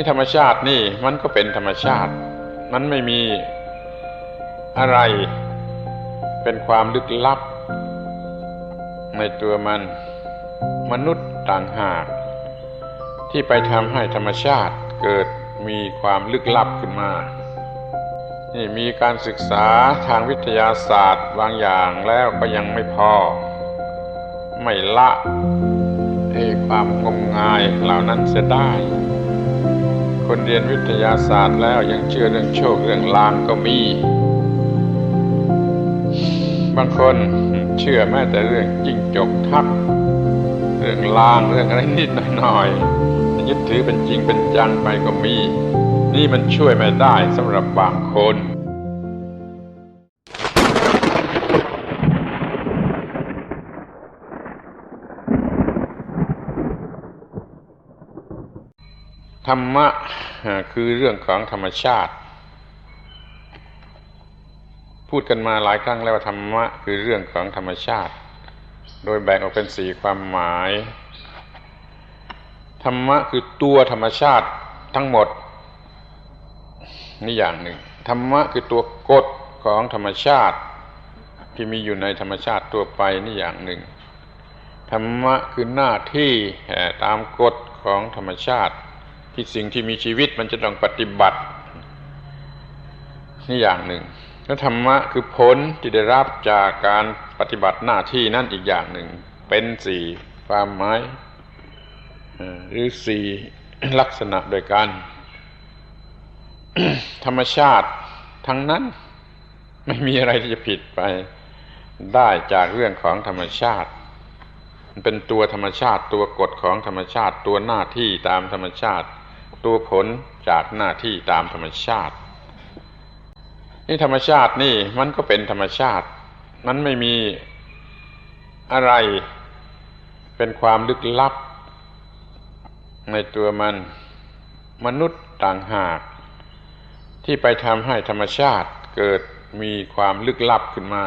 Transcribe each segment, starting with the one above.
ี่ธรรมชาตินี่มันก็เป็นธรรมชาติ มันไม่มีอะไร เป็นความลึกลับ ในตัวมัน มนุษย์ต่างหาก ที่ไปทำให้ธรรมชาติเกิดมีความลึกลับขึ้นมา นี่มีการศึกษาทางวิทยาศาสตร์บางอย่างแล้วก็ยังไม่พอ ไม่ละไอ้ความงมงายเหล่านั้นเสียได้ คนเรียนวิทยาศาสตร์แล้วยังเชื่อเรื่องโชคเรื่องลางก็มี บางคนเชื่อแม้แต่เรื่องจิ้งจกทัก เรื่องลางเรื่องอะไรนิดหน่อยๆยึดถือเป็นจริงเป็นจังไปก็มี นี่มันช่วยไม่ได้สำหรับบางคน ธรรมะคือเรื่องของธรรมชาติ พูดกันมาหลายครั้งแล้วว่าธรรมะคือเรื่องของธรรมชาติ โดยแบ่งออกเป็นสี่ความหมาย ธรรมะคือตัวธรรมชาติทั้งหมดนี่อย่างหนึ่งธรรมะคือตัวกฎของธรรมชาติ ที่มีอยู่ในธรรมชาติตัวไปนี่อย่างหนึ่งธรรมะคือหน้าที่ตามกฎของธรรมชาติ ที่สิ่งที่มีชีวิตมันจะต้องปฏิบัติ นี่อย่างหนึ่ง แล้วธรรมะคือผลที่ได้รับจากการปฏิบัติหน้าที่นั่นอีกอย่างหนึ่ง เป็นสี่ความหมายหรือสี่ลักษณะโดยกัน ธรรมชาติทั้งนั้นไม่มีอะไรที่จะผิดไปได้จากเรื่องของธรรมชาติมันเป็นตัวธรรมชาติตัวกฎของธรรมชาติตัวหน้าที่ตามธรรมชาติ ตัวผลจากหน้าที่ตามธรรมชาติ นี่ธรรมชาตินี่มันก็เป็นธรรมชาติ มันไม่มีอะไรเป็นความลึกลับ ในตัวมันมนุษย์ต่างหาก ที่ไปทำให้ธรรมชาติเกิดมีความลึกลับขึ้นมา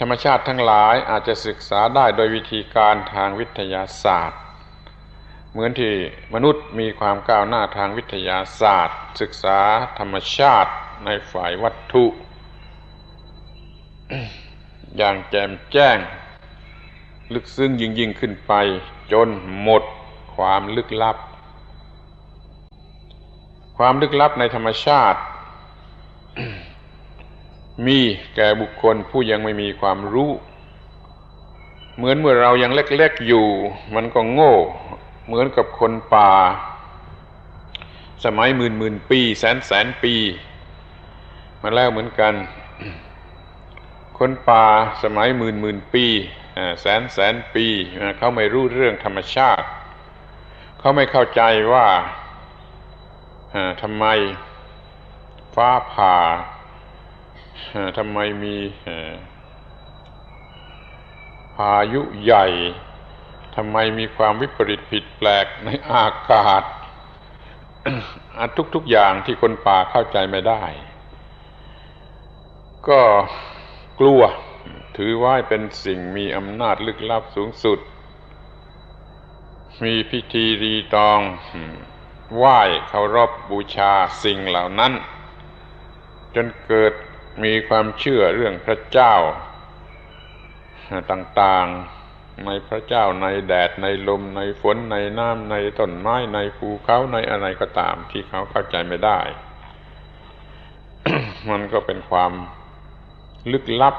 ธรรมชาติทั้งหลายอาจจะศึกษาได้โดยวิธีการทางวิทยาศาสตร์ เหมือนที่มนุษย์มีความก้าวหน้าทางวิทยาศาสตร์ ศึกษาธรรมชาติในฝ่ายวัตถุ อย่างแจ่มแจ้ง ลึกซึ้งยิ่งยิ่งขึ้นไป จนหมดความลึกลับ ความลึกลับในธรรมชาติ มีแก่บุคคลผู้ยังไม่มีความรู้ เหมือนเมื่อเรายังเล็กๆอยู่ มันก็โง่ เหมือนกับคนป่า สมัยหมื่นหมื่นปี แสนแสนปี มาแล้วเหมือนกัน คนป่าสมัยหมื่นหมื่นปีแสนแสนปี เขาไม่รู้เรื่องธรรมชาติ เขาไม่เข้าใจว่าทำไมฟ้าผ่าทำไมมีพายุใหญ่ ทำไมมีความวิปริตผิดแปลกในอากาศทุกๆอย่างที่คนป่าเข้าใจไม่ได้ ก็กลัวถือว่าเป็นสิ่งมีอำนาจลึกลับสูงสุด มีพิธีรีตองไหว้เคารพบบูชาสิ่งเหล่านั้น จนเกิดมีความเชื่อเรื่องพระเจ้า ต่างๆ ในพระเจ้าในแดดในลม ในฝนในน้ำในต้นไม้ในภูเขาในอะไรก็ตาม ที่เขาเข้าใจไม่ได้ มันก็เป็นความลึกลับ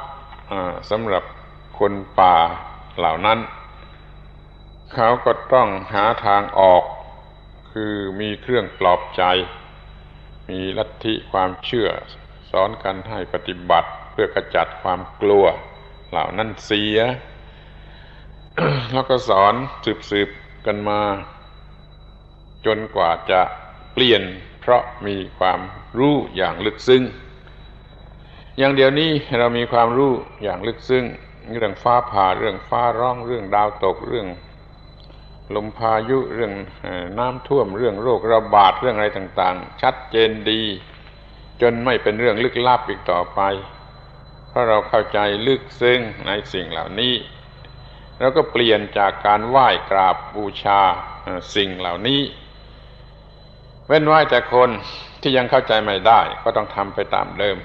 สำหรับคนป่าเหล่านั้น เขาก็ต้องหาทางออก คือมีเครื่องปลอบใจ มีลัทธิความเชื่อ สอนกันให้ปฏิบัติเพื่อกระจัดความกลัว เหล่านั้นเสีย แล้วก็สอนสืบๆกันมา จนกว่าจะเปลี่ยนเพราะมีความรู้อย่างลึกซึ้ง อย่างเดียวนี้เรามีความรู้อย่างลึกซึ้งเรื่องฟ้าผ่าเรื่องฟ้าร้องเรื่องดาวตกเรื่องลมพายุเรื่องน้ำท่วมเรื่องโรคระบาดเรื่องอะไรต่าง ๆ ชัดเจนดี จนไม่เป็นเรื่องลึกลับอีกต่อไป เพราะเราเข้าใจลึกซึ้งในสิ่งเหล่านี้ แล้วก็เปลี่ยนจากการไหว้กราบบูชาสิ่งเหล่านี้ เว้นไว้แต่คนที่ยังเข้าใจไม่ได้ ก็ต้องทำไปตามเดิม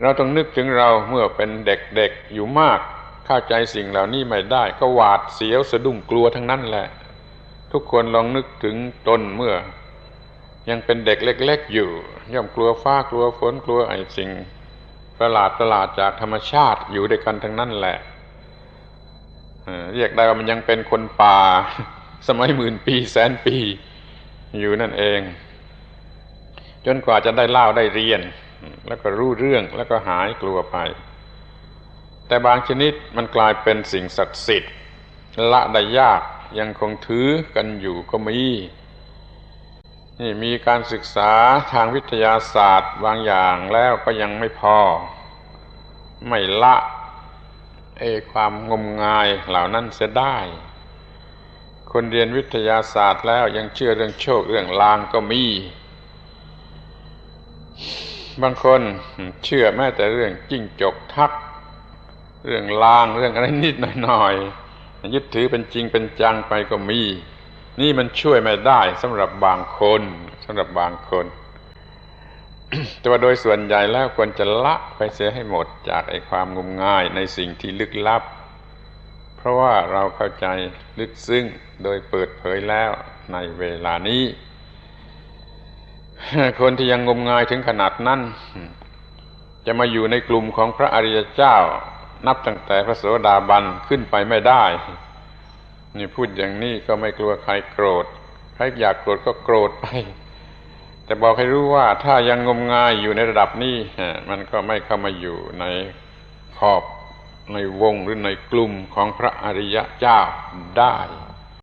เราต้องนึกถึงเราเมื่อเป็นเด็กๆอยู่มาก เข้าใจสิ่งเหล่านี้ไม่ได้ ก็หวาดเสียวสะดุ้งกลัวทั้งนั้นแหละ ทุกคนลองนึกถึงตนเมื่อ ยังเป็นเด็กเล็ก ๆ อยู่ ย่อมกลัวฟ้ากลัวฝนกลัวไอ้สิ่งประหลาดประหลาดจากธรรมชาติอยู่ด้วยกันทั้งนั้นแหละ เรียกได้ว่ามันยังเป็นคนป่า สมัยหมื่นปีแสนปี อยู่นั่นเอง จนกว่าจะได้เล่าได้เรียน แล้วก็รู้เรื่องแล้วก็หายกลัวไป แต่บางชนิดมันกลายเป็นสิ่งศักดิ์สิทธิ์ละได้ยากยังคงถือกันอยู่ก็มีนี่มีการศึกษาทางวิทยาศาสตร์บางอย่างแล้วก็ยังไม่พอ ไม่ละ เอความงมงายเหล่านั้นเสียได้ คนเรียนวิทยาศาสตร์แล้วยังเชื่อเรื่องโชคเรื่องลางก็มี บางคนเชื่อแม้แต่เรื่องจิ้งจกทัก เรื่องลางเรื่องอะไรนิดหน่อยๆยึดถือเป็นจริงเป็นจังไปก็มี นี่มันช่วยไม่ได้สำหรับบางคนสำหรับบางคน แต่ว่าโดยส่วนใหญ่แล้วควรจะละไปเสียให้หมดจากไอ้ความงมงายในสิ่งที่ลึกลับ เพราะว่าเราเข้าใจลึกซึ้งโดยเปิดเผยแล้วในเวลานี้ คนที่ยังงมงายถึงขนาดนั้น จะมาอยู่ในกลุ่มของพระอริยเจ้า นับตั้งแต่พระโสดาบันขึ้นไปไม่ได้ นี่พูดอย่างนี้ก็ไม่กลัวใครโกรธ ใครอยากโกรธก็โกรธไป แต่บอกให้รู้ว่าถ้ายังงมงายอยู่ในระดับนี้มันก็ไม่เข้ามาอยู่ในขอบในวงหรือในกลุ่มของพระอริยเจ้าได้